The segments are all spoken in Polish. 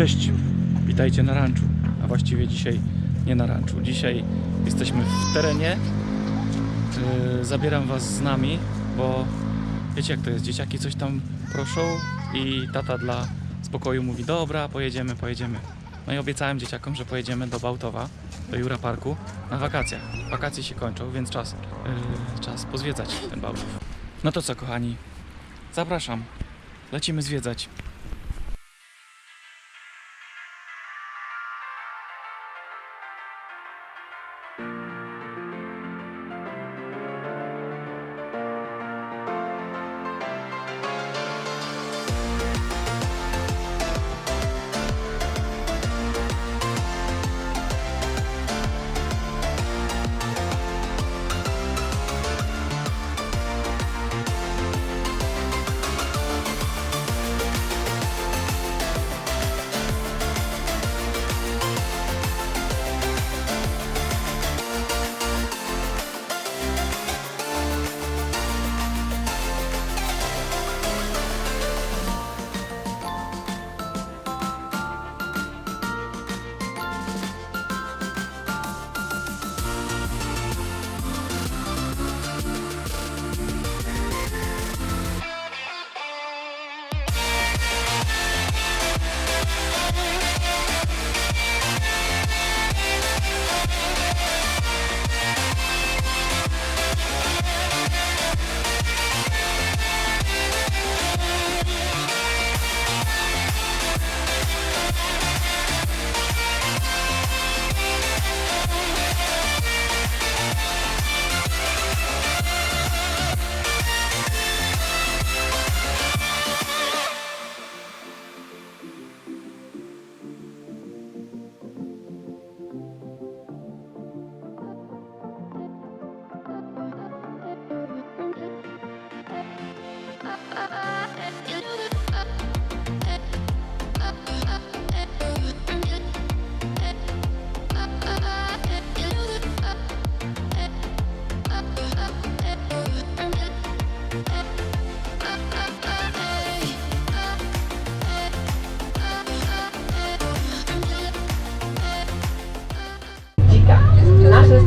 Cześć, witajcie na ranczu, a właściwie dzisiaj nie na ranczu. Dzisiaj jesteśmy w terenie. Yy, zabieram Was z nami, bo wiecie jak to jest, dzieciaki coś tam proszą i tata dla spokoju mówi dobra, pojedziemy, pojedziemy. No i obiecałem dzieciakom, że pojedziemy do Bałtowa, do Jura Parku na wakacjach. Wakacje się kończą, więc czas, yy, czas pozwiedzać ten Bałtów. No to co kochani, zapraszam, lecimy zwiedzać.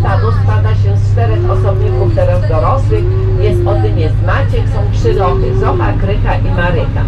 Stado składa się z czterech osobników teraz dorosłych. Jest Odyn, jest Maciek, są trzy loty, Zocha, Krycha i Maryka.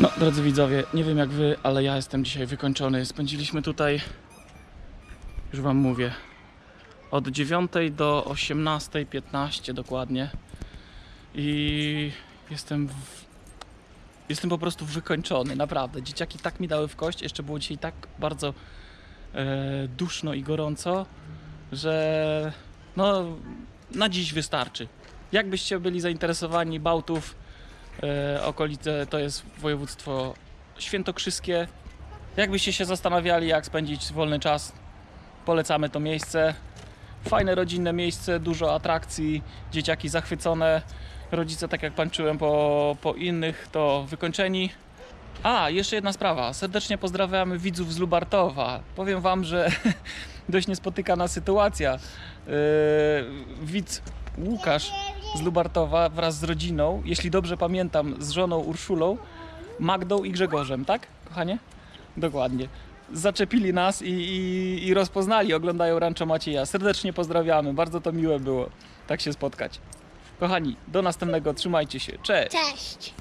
No, drodzy widzowie, nie wiem jak wy, ale ja jestem dzisiaj wykończony. Spędziliśmy tutaj, już wam mówię, od 9 do 18.15 dokładnie. I jestem w... jestem po prostu wykończony, naprawdę. Dzieciaki tak mi dały w kość, jeszcze było dzisiaj tak bardzo e, duszno i gorąco, że no na dziś wystarczy. Jakbyście byli zainteresowani Bałtów, okolice to jest województwo świętokrzyskie. Jakbyście się zastanawiali, jak spędzić wolny czas, polecamy to miejsce. Fajne rodzinne miejsce, dużo atrakcji, dzieciaki zachwycone, rodzice, tak jak pańczyłem po, po innych, to wykończeni. A, jeszcze jedna sprawa. Serdecznie pozdrawiamy widzów z Lubartowa. Powiem wam, że dość niespotykana sytuacja. Yy, widz Łukasz z Lubartowa wraz z rodziną, jeśli dobrze pamiętam, z żoną Urszulą, Magdą i Grzegorzem, tak, kochanie? Dokładnie. Zaczepili nas i, i, i rozpoznali, oglądają Rancho Macieja. Serdecznie pozdrawiamy, bardzo to miłe było tak się spotkać. Kochani, do następnego, trzymajcie się, cześć! Cześć.